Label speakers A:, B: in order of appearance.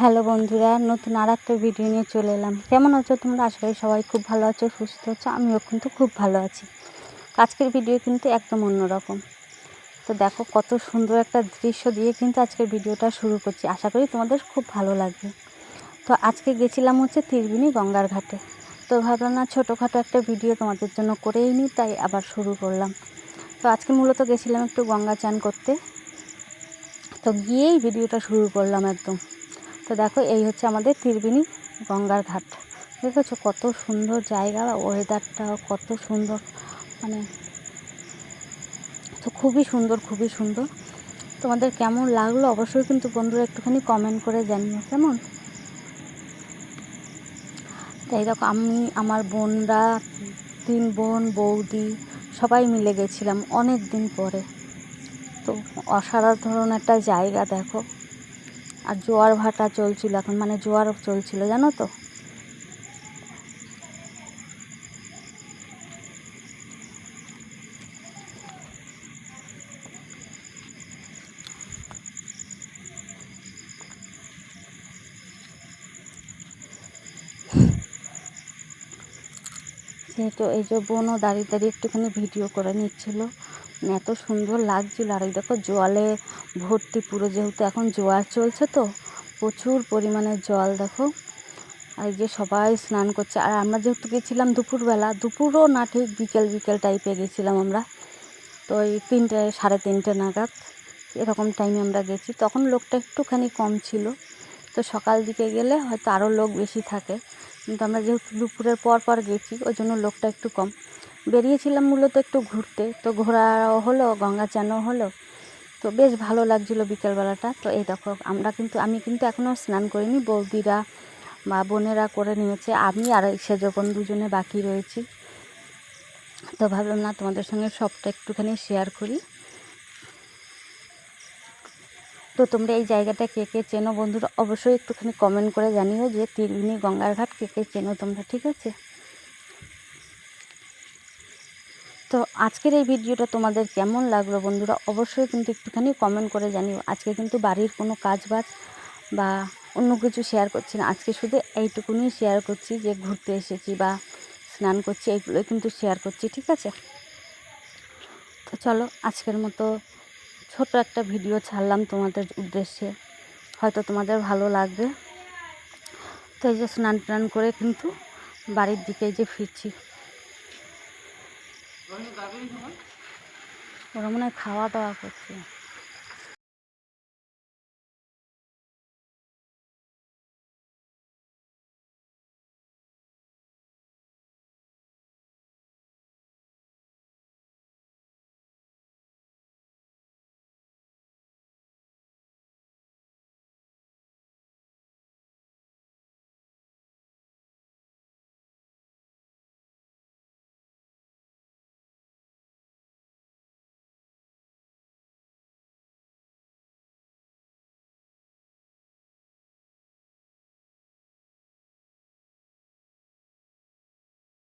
A: Hello বন্ধুরা, নতুন আর একটা ভিডিও নিয়ে চলে এলাম। কেমন আছো তোমরা? আশা করি সবাই খুব ভালো আছো, সুস্থ আছো, আমিও কিন্তু খুব ভালো আছি। আজকের ভিডিও কিন্তু একদম অন্যরকম। তো দেখো কত সুন্দর একটা দৃশ্য দিয়ে কিন্তু আজকের ভিডিওটা শুরু করছি। আশা করি তোমাদের খুব ভালো লাগবে। তো আজকে গেছিলাম হচ্ছে ত্রিবেণী গঙ্গার ঘাটে। তো ভাবলাম না ছোটোখাটো একটা ভিডিও তোমাদের জন্য করেই নিই, তাই আবার শুরু করলাম। তো আজকে মূলত গেছিলাম একটু গঙ্গা চান করতে। তো গিয়েই ভিডিওটা শুরু করলাম একদম। তো দেখো, এই হচ্ছে আমাদের ত্রিবেণী গঙ্গার ঘাট। দেখেছ কত সুন্দর জায়গা ওয়েদারটাও কত সুন্দর মানে তো খুবই সুন্দর খুবই সুন্দর। তোমাদের কেমন লাগল অবশ্যই কিন্তু বন্ধুরা একটুখানি কমেন্ট করে জানিও, কেমন? তাই দেখো, আমি, আমার বোনরা, তিন বোন, বৌদি, সবাই মিলে গেছিলাম অনেক দিন পরে। তো অসাধারণ একটা জায়গা, দেখো। আর জোয়ার ভাটা চলছিল এখন মানে জোয়ার চলছিল, জানো তো? তো এই যে বোনও দাঁড়িয়ে দাঁড়িয়ে একটুখানি ভিডিও করে নিচ্ছিল। এত সুন্দর লাগছিল। আর এই দেখো জলে ভর্তি পুরো যেহেতু এখন জোয়ার চলছে তো, প্রচুর পরিমাণে জল দেখো। আর যে সবাই স্নান করছে। আর আমরা যেহেতু গেছিলাম দুপুরবেলা, দুপুরও না ঠিক বিকেল বিকেল টাইপে গেছিলাম আমরা। তো এই তিনটে, সাড়ে তিনটে নাগাদ এরকম টাইমে আমরা গেছি। তখন লোকটা একটুখানি কম ছিল। তো সকাল দিকে গেলে হয়তো আরও লোক বেশি থাকে। কিন্তু আমরা যেহেতু দুপুরের পর পর গেছি, ওই জন্য লোকটা একটু কম। বেরিয়েছিলাম মূলত একটু ঘুরতে। তো ঘোরাও হলো গঙ্গা চানও হলো। তো বেশ ভালো লাগছিল বিকেলবেলাটা। তো এই দেখো, আমরা কিন্তু, আমি কিন্তু এখনও স্নান করিনি, বৌদিরা বা বোনেরা করে নিয়েছে। আমি আর সেজকন দুজনে বাকি রয়েছি। তো ভাবলাম, না, তোমাদের সঙ্গে সবটা একটুখানি শেয়ার করি। তো তোমরা এই জায়গাটা কে কে চেনো বন্ধুরা, অবশ্যই একটুখানি কমেন্ট করে জানিও যে তিরবিনি গঙ্গার ঘাট কে কে চেনো তোমরা, ঠিক আছে? তো আজকের এই ভিডিওটা তোমাদের কেমন লাগল বন্ধুরা? অবশ্যই কিন্তু একটুখানি কমেন্ট করে জানিও। আজকে কিন্তু বাড়ির কোনো কাজ বাজ বা অন্য কিছু শেয়ার করছি না। আজকে শুধু এইটুকুনি শেয়ার করছি যে ঘুরতে এসেছি বা স্নান করছি, এইগুলোই কিন্তু শেয়ার করছি, ঠিক আছে? তো চলো, আজকের মতো ছোট একটা ভিডিও ছাড়লাম তোমাদের উদ্দেশ্যে। হয়তো তোমাদের ভালো লাগবে। তো এই যে স্নান টান করে কিন্তু বাড়ির দিকে যে ফিরছি। ওরা মনে হয় খাওয়া দাওয়া করছে।